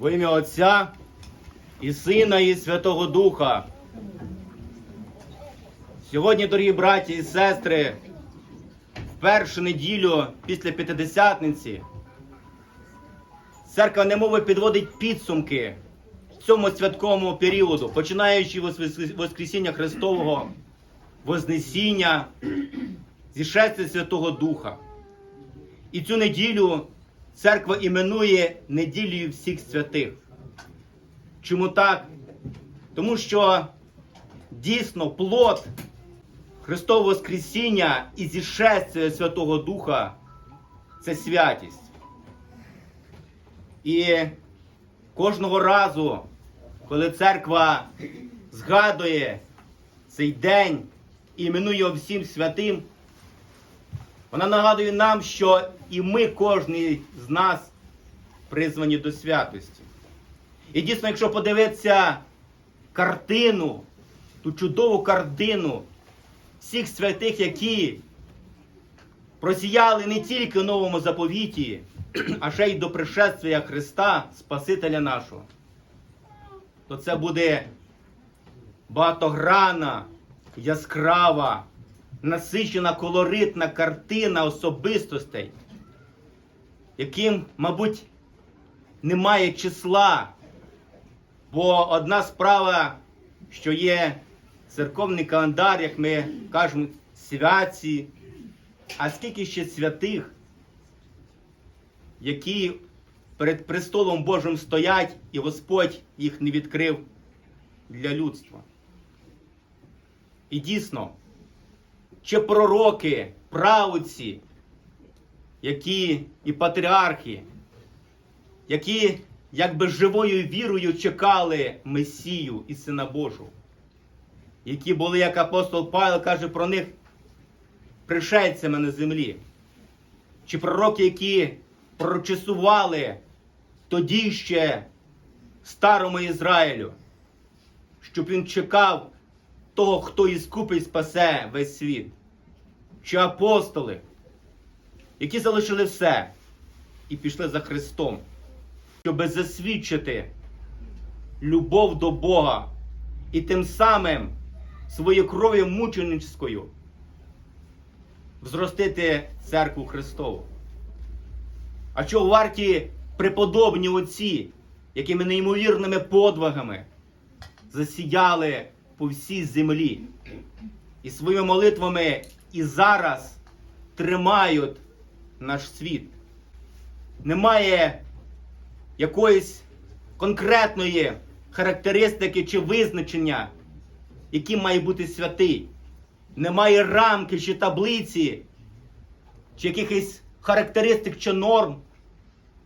Во ім'я Отця і Сина, і Святого Духа. Сьогодні, дорогі браті і сестри, в першу неділю після П'ятидесятниці церква немови підводить підсумки цьому святковому періоду, починаючи Воскресіння Христового, Вознесіння, зішестя Святого Духа. І цю неділю церква іменує неділею всіх святих. Чому так? Тому що дійсно плод Христового Воскресіння і зішестя Святого Духа це святість. І кожного разу, коли церква згадує цей день і іменує всім святим, вона нагадує нам, що і ми, кожен з нас, призвані до святості. І дійсно, якщо подивитися картину, ту чудову картину всіх святих, які просіяли не тільки в новому заповіті, а ще й до пришествия Христа, Спасителя нашого, то це буде багатограна, яскрава, насичена колоритна картина особистостей, яким, мабуть, немає числа. Бо одна справа, що є церковний календар, як ми кажемо, святі, а скільки ще святих, які перед престолом Божим стоять, і Господь їх не відкрив для людства. І дійсно, чи пророки, правоці, які і патріархи, які якби живою вірою чекали Месію і Сина Божого, які були, як апостол Павло каже про них, пришельцями на землі, чи пророки, які прочесували тоді ще старому Ізраїлю, щоб він чекав того, хто іскупить спасе весь світ, чи апостоли, які залишили все і пішли за Христом, щоб засвідчити любов до Бога і тим самим своєю кров'ю мученицькою взростити церкву Христову. А чого варті преподобні отці, якими неймовірними подвигами засіяли по всій землі і своїми молитвами і зараз тримають наш світ. Немає якоїсь конкретної характеристики чи визначення, яким має бути святий. Немає рамки чи таблиці, чи якихось характеристик чи норм,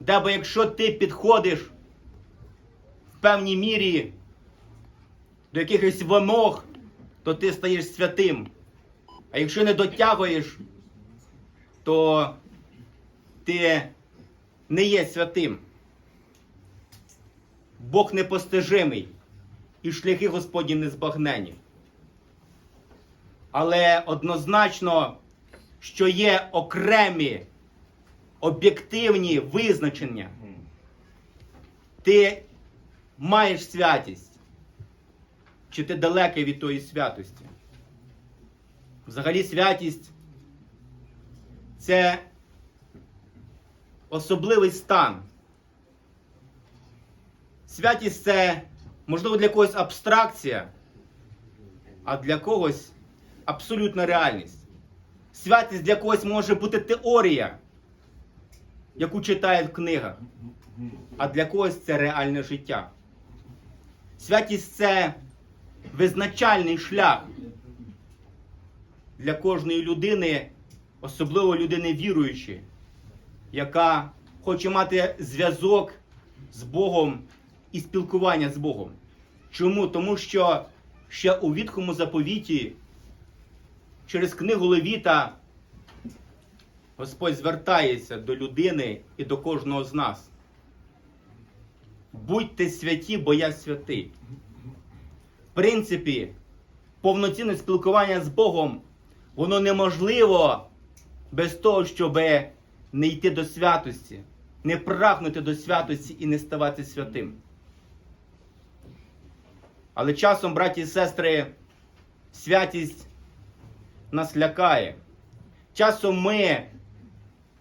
де якщо ти підходиш в певній мірі до якихось вимог, то ти стаєш святим. А якщо не дотягуєш, то ти не є святим. Бог непостижимий і шляхи Господні незбагнені. Але однозначно, що є окремі об'єктивні визначення. Ти маєш святість, чи ти далекий від тої святості? Взагалі святість це особливий стан. Святість це, можливо, для когось абстракція, а для когось абсолютна реальність. Святість для когось може бути теорія, яку читають в книгах, а для когось це реальне життя. Святість це визначальний шлях для кожної людини, особливо людини віруючої, яка хоче мати зв'язок з Богом і спілкування з Богом. Чому? Тому що ще у Відхому заповіті через книгу Левіта Господь звертається до людини і до кожного з нас. Будьте святі, бо я святий. Принципі, повноцінне спілкування з Богом, воно неможливо без того, щоб не йти до святості. не прагнути до святості і не ставати святим. Але часом, браті і сестри, святість нас лякає. Часом ми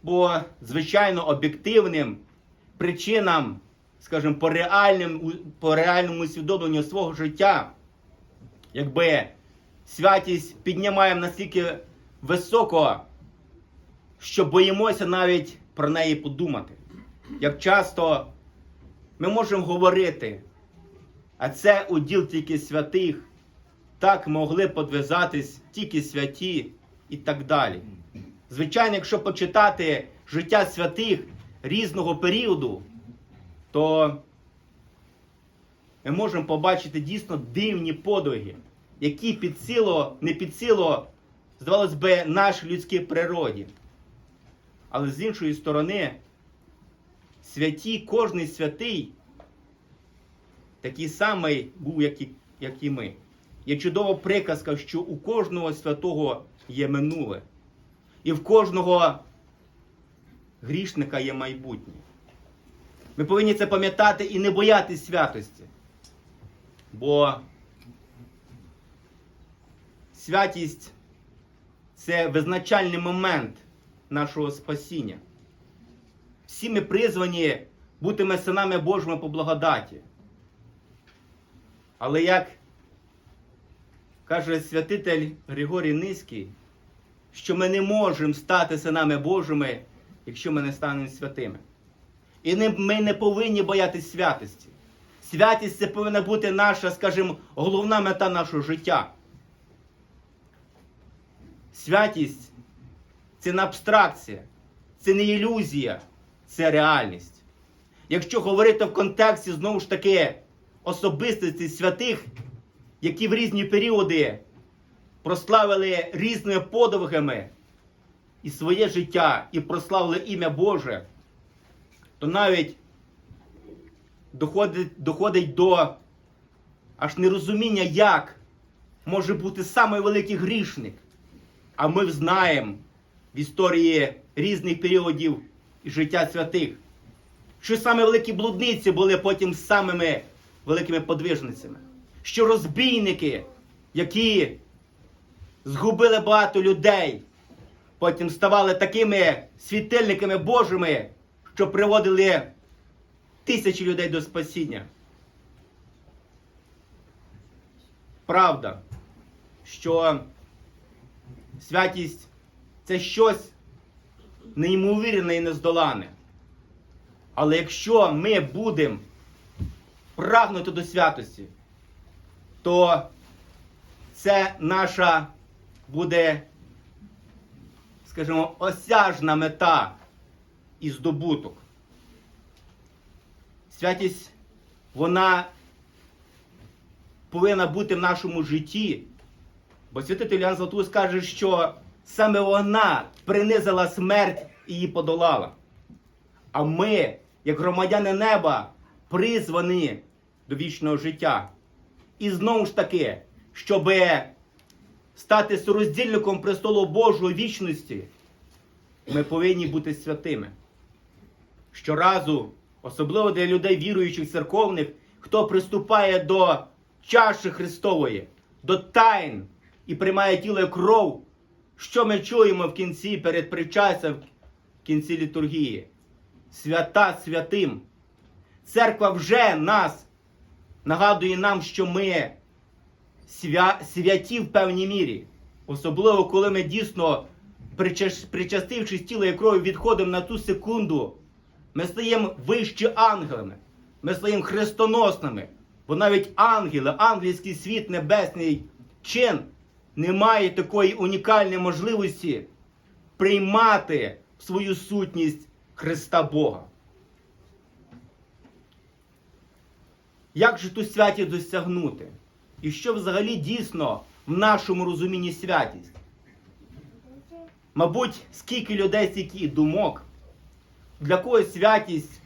по звичайно об'єктивним причинам, скажімо, по, реальним, по реальному усвідомленню свого життя, якби святість піднімаємо настільки високо, що боїмося навіть про неї подумати. Як часто ми можемо говорити, а це уділ тільки святих, так могли подвизатись тільки святі і так далі. Звичайно, якщо почитати життя святих різного періоду, то ми можемо побачити дійсно дивні подвиги, які під силу, не під силу, здавалось би, нашій людській природі. Але з іншої сторони, святі, кожний святий такий самий був, як і, як і ми. Є чудова приказка, що у кожного святого є минуле, і в кожного грішника є майбутнє. Ми повинні це пам'ятати і не боятись святості. Бо святість це визначальний момент нашого спасіння. Всі ми призвані бути ми синами Божими по благодаті. Але як каже святитель Григорій Низький, що ми не можемо стати синами Божими, якщо ми не станемо святими. І ми не повинні боятися святості. Святість це повинна бути наша, скажімо, головна мета нашого життя. Святість це не абстракція, це не ілюзія, це реальність. Якщо говорити в контексті знову ж таки особистості святих, які в різні періоди прославили різними подвигами і своє життя, і прославили ім'я Боже, то навіть доходить, доходить до аж нерозуміння, як може бути самий великий грішник. А ми знаємо в історії різних періодів життя святих, що саме великі блудниці були потім самими великими подвижницями, що розбійники, які згубили багато людей, потім ставали такими світильниками Божими, що приводили тисячі людей до спасіння. Правда, що святість це щось неймовірне і нездолане. Але якщо ми будемо прагнути до святості, то це наша буде, скажімо, осяжна мета і здобуток. Святість, вона повинна бути в нашому житті. Бо святитель Іоанн Златоуст каже, що саме вона принизила смерть і її подолала. А ми, як громадяни неба, призвані до вічного життя. І знову ж таки, щоб стати сороздільником престолу Божої вічності, ми повинні бути святими. Щоразу, особливо для людей віруючих церковних, хто приступає до чаші Христової, до тайн і приймає тіло і кров, що ми чуємо в кінці перед причастям, в кінці літургії? Свята святим. Церква вже нас нагадує нам, що ми свя... святі в певній мірі. Особливо, коли ми дійсно, причастившись тіла і крові, відходимо на ту секунду, ми стаємо вище ангелами, ми стаємо хрестоносними. Бо навіть ангели, ангельський світ, небесний чин не має такої унікальної можливості приймати свою сутність Христа Бога. Як же ту святість досягнути? І що взагалі дійсно в нашому розумінні святість? Мабуть, скільки людей, стільки і думок. Для когось святість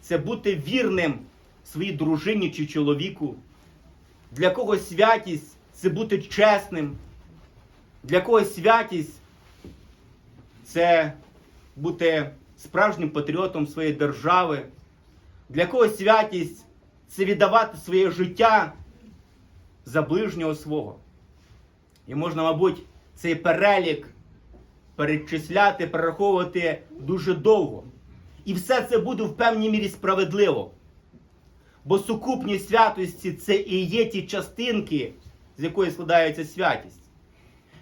це бути вірним своїй дружині чи чоловіку. Для когось святість це бути чесним. Для когось святість це бути справжнім патріотом своєї держави, для когось святість це віддавати своє життя за ближнього свого. І можна, мабуть, цей перелік перечисляти, перераховувати дуже довго. І все це буде в певній мірі справедливо. Бо сукупність святості це і є ті частинки, з якої складається святість.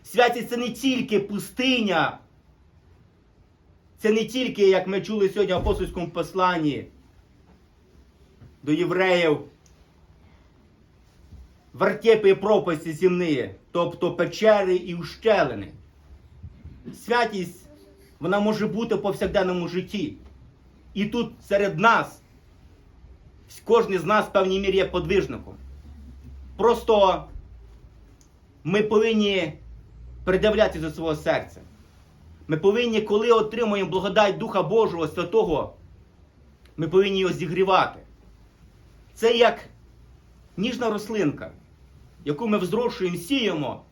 Святість це не тільки пустиня, це не тільки, як ми чули сьогодні в апостольському посланні до євреїв, вертепи і пропасті земні, тобто печери і ущелини. Святість, вона може бути в повсякденному житті. І тут серед нас, кожен з нас в певній мірі є подвижником. Просто ми повинні придивлятися до свого серця. Ми повинні, коли отримуємо благодать Духа Божого Святого, ми повинні його зігрівати. Це як ніжна рослинка, яку ми взрошуємо, сіємо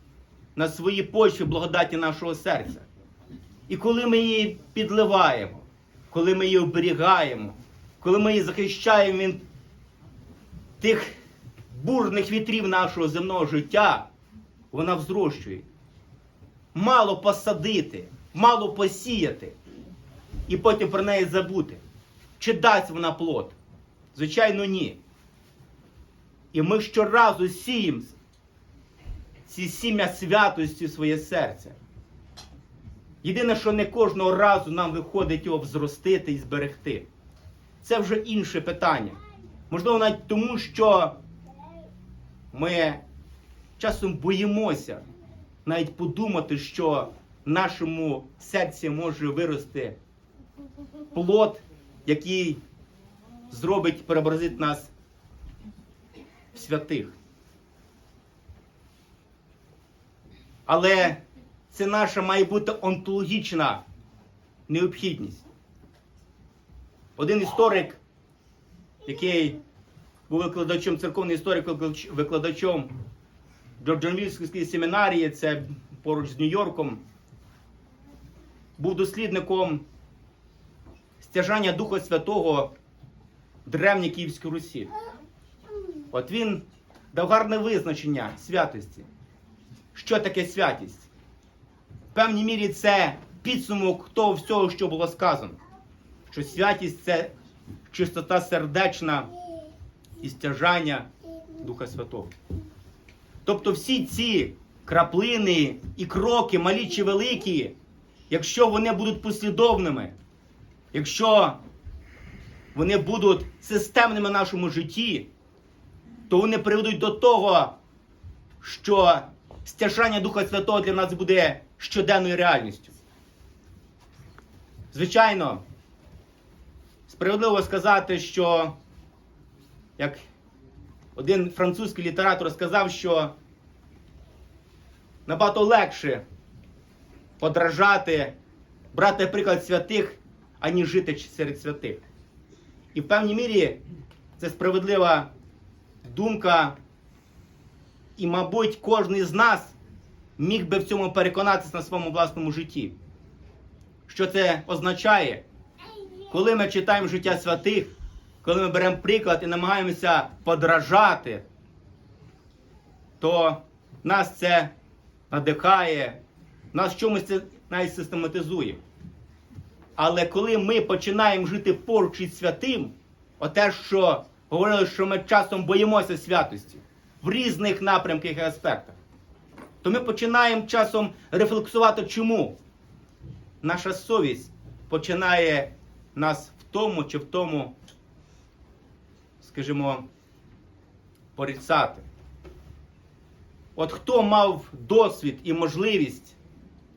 на свої почві благодаті нашого серця. І коли ми її підливаємо, коли ми її оберігаємо, коли ми її захищаємо від тих бурних вітрів нашого земного життя, вона взрощує. Мало посадити, мало посіяти і потім про неї забути. Чи дасть вона плод? Звичайно, ні. І ми щоразу сіємо ці сім'я святості в своє серце. Єдине, що не кожного разу нам виходить його взростити і зберегти. Це вже інше питання. Можливо, навіть тому, що ми часом боїмося навіть подумати, що в нашому серці може вирости плод, який зробить, преобразить нас в святих. Але це наша має бути онтологічна необхідність. Один історик, який був викладачем, церковний історик, викладачом Джорджанвільської семінарії, це поруч з Нью-Йорком, був дослідником стяжання Духа Святого в Древній Київській Русі. От він дав гарне визначення святості. Що таке святість? Певній мірі це підсумок того всього, що було сказано. Що святість це чистота сердечна і стяжання Духа Святого. Тобто всі ці краплини і кроки, малі чи великі, якщо вони будуть послідовними, якщо вони будуть системними в нашому житті, то вони приведуть до того, що стяжання Духа Святого для нас буде щоденною реальністю. Звичайно, справедливо сказати, що як один французький літератор сказав, що набагато легше подражати, брати приклад святих, аніж жити серед святих. І в певній мірі це справедлива думка, і, мабуть, кожен з нас міг би в цьому переконатися на своєму власному житті. Що це означає? Коли ми читаємо життя святих, коли ми беремо приклад і намагаємося подражати, то нас це надихає, нас чомусь це навіть систематизує. Але коли ми починаємо жити поруч із святим, оте, що говорили, що ми часом боїмося святості в різних напрямках і аспектах, то ми починаємо часом рефлексувати, чому наша совість починає нас в тому чи в тому, скажімо, порицати. От хто мав досвід і можливість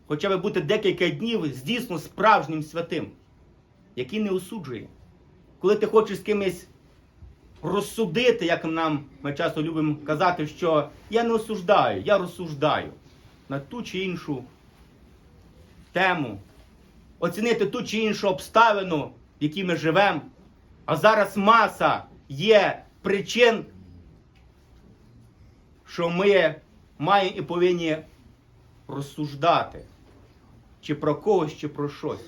хоча б бути декілька днів з дійсно справжнім святим, який не осуджує. Коли ти хочеш з кимось розсудити, як нам ми часто любимо казати, що я не осуждаю, я розсуждаю на ту чи іншу тему, оцінити ту чи іншу обставину, в якій ми живемо. А зараз маса є причин, що ми маємо і повинні розсуждати, чи про когось, чи про щось.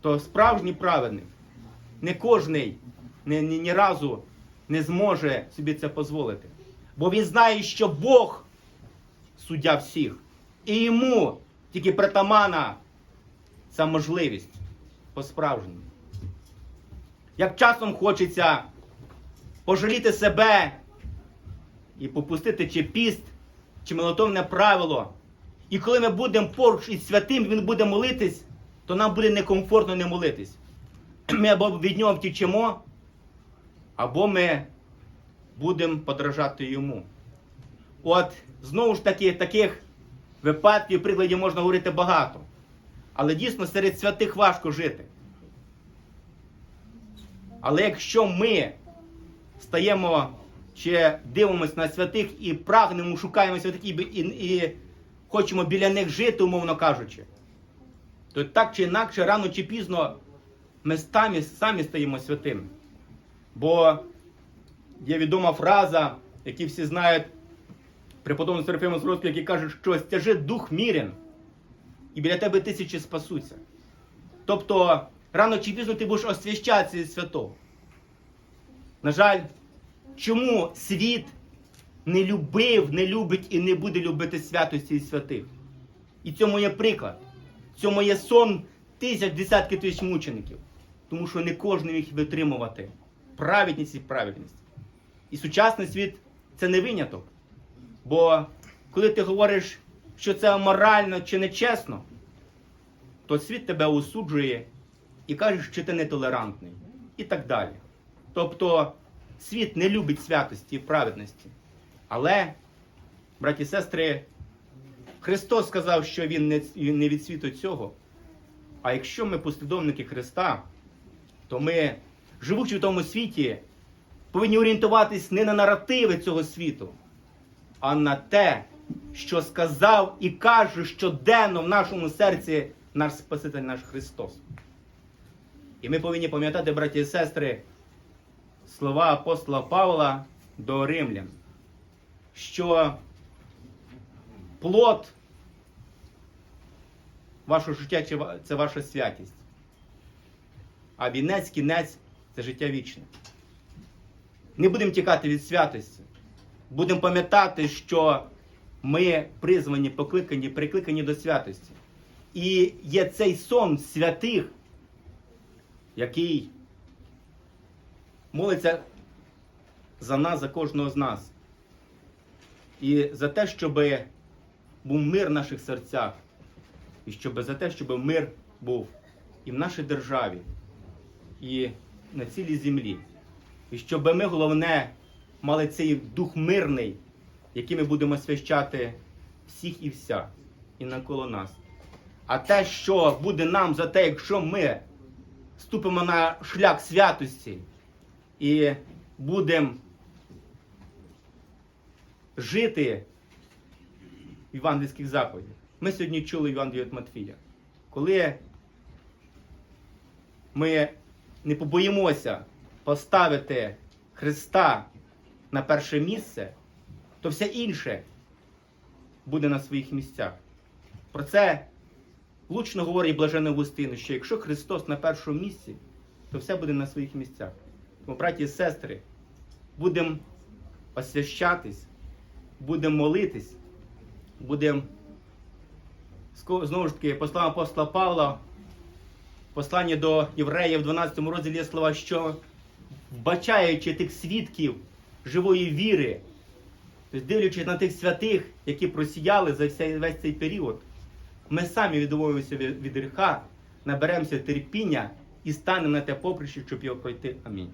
то справжній праведник не кожний ні, ні, ні разу не зможе собі це дозволити. Бо він знає, що Бог суддя всіх. І йому тільки притамана ця можливість по-справжньому. Як часом хочеться пожаліти себе і попустити чи піст, чи молотовне правило. І коли ми будемо поруч із святим, він буде молитись, то нам буде некомфортно не молитись. Ми або від нього втічемо, або ми будемо подражати йому. От знову ж таки, таких випадків, прикладів можна говорити багато. Але дійсно серед святих важко жити. Але якщо ми стаємо чи дивимося на святих і прагнемо, шукаємо святих і, і, і хочемо біля них жити, умовно кажучи, то так чи інакше, рано чи пізно ми самі, самі стаємо святими. Бо є відома фраза, яку всі знають, преподобний Серафима Сорокський, який каже, що стяжи дух мірен, і біля тебе тисячі спасуться. Тобто, рано чи пізно ти будеш освящатися святого. На жаль, чому світ не любив, не любить і не буде любити святості і святих? І цьому є приклад. Цьому є сон тисяч, десятки тисяч мучеників. Тому що не кожен міг витримувати праведність і праведність. І сучасний світ це не виняток. Бо коли ти говориш, що це аморально чи нечесно, то світ тебе осуджує і каже, що ти нетолерантний. І так далі. Тобто світ не любить святості і праведності. Але, браті і сестри, Христос сказав, що Він не, від світу цього. А якщо ми послідовники Христа, то ми, живучи в тому світі, повинні орієнтуватись не на наративи цього світу, а на те, що сказав і каже щоденно в нашому серці наш Спаситель, наш Христос. І ми повинні пам'ятати, браті і сестри, слова апостола Павла до римлян, що плод вашого життя це ваша святість, а вінець, кінець це життя вічне. Не будемо тікати від святості. Будемо пам'ятати, що ми призвані, покликані, прикликані до святості. І є цей сон святих, який молиться за нас, за кожного з нас. І за те, щоб був мир в наших серцях, і щоб за те, щоб мир був і в нашій державі, і на цілій землі. І щоб ми, головне, мали цей дух мирний, який ми будемо освящати всіх і вся, і навколо нас. А те, що буде нам за те, якщо ми ступимо на шлях святості і будемо жити в євангельських заповідях. Ми сьогодні чули Євангелію від Матфія. Коли ми не побоїмося поставити Христа на перше місце, то все інше буде на своїх місцях. Про це влучно говорить Блажений Августин, що якщо Христос на першому місці, то все буде на своїх місцях. Тому, браті і сестри, будемо освящатись, будемо молитись, будемо знову ж таки, по словам апостола Павла, послання до євреїв в 12 розділі є слова, що вбачаючи тих свідків живої віри, тобто дивлячись на тих святих, які просіяли за весь цей період, ми самі відмовимося від, гріха, наберемося терпіння і станемо на те поприще, щоб його пройти. Амінь.